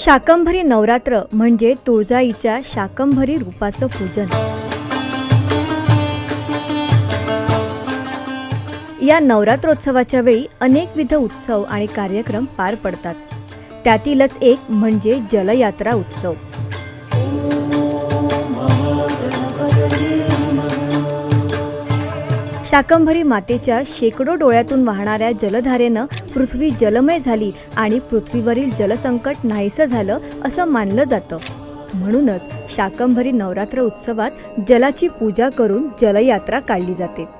शाकंभरी नवरात्र म्हणजे तुळजाईच्या शाकंभरी रूपाचं पूजन. या नवरात्रोत्सवाच्या वेळी अनेकविध उत्सव आणि कार्यक्रम पार पडतात. त्यातीलच एक म्हणजे जलयात्रा उत्सव. शाकंभरी मातेच्या शेकडो डोळ्यातून वाहणाऱ्या जलधारेनं पृथ्वी जलमय झाली आणि पृथ्वीवरील जलसंकट नाहीसं झालं असं मानलं जातं. म्हणूनच शाकंभरी नवरात्र उत्सवात जलाची पूजा करून जलयात्रा काढली जाते.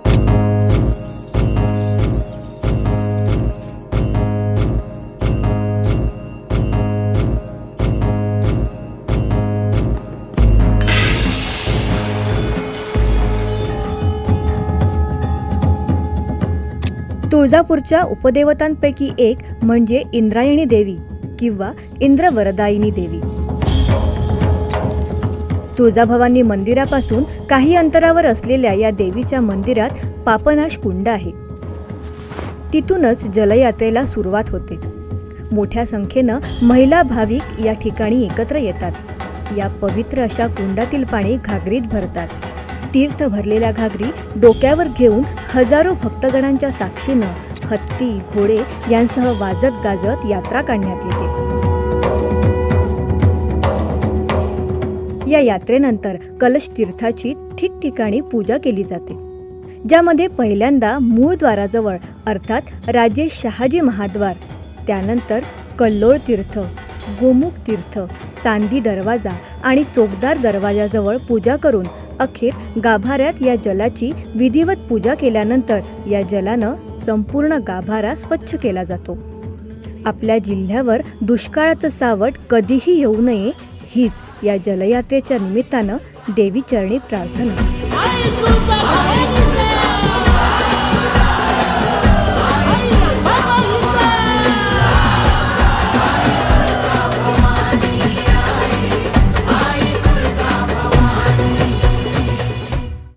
तुळजापूरच्या उपदेवतांपैकी एक म्हणजे इंद्रायणी देवी किंवा इंद्रवरदायिनी देवी. तुळजाभवानी मंदिरापासून काही अंतरावर असलेल्या या देवीच्या मंदिरात पापनाश कुंड आहे. तिथूनच जलयात्रेला सुरुवात होते. मोठ्या संख्येनं महिला भाविक या ठिकाणी एकत्र येतात. या पवित्र अशा कुंडातील पाणी घागरीत भरतात. तीर्थ भरलेल्या घागरी डोक्यावर घेऊन हजारो भक्तगणांच्या साक्षीनं हत्ती घोडे यांसह वाजत गाजत यात्रा काढण्यात येते. या यात्रेनंतर कलश तीर्थाची ठिकठिकाणी पूजा केली जाते ज्यामध्ये पहिल्यांदा मूळ द्वाराजवळ अर्थात राजे शहाजी महाद्वार त्यानंतर कल्लोळ तीर्थ गोमुख तीर्थ चांदी दरवाजा आणि चोकदार दरवाजाजवळ पूजा करून अखेर गाभाऱ्यात या जलाची विधिवत पूजा केल्यानंतर या जलानं संपूर्ण गाभारा स्वच्छ केला जातो. आपल्या जिल्ह्यावर दुष्काळाचं सावट कधीही येऊ नये हीच या जलयात्रेच्या निमित्तानं देवी चरणी प्रार्थना.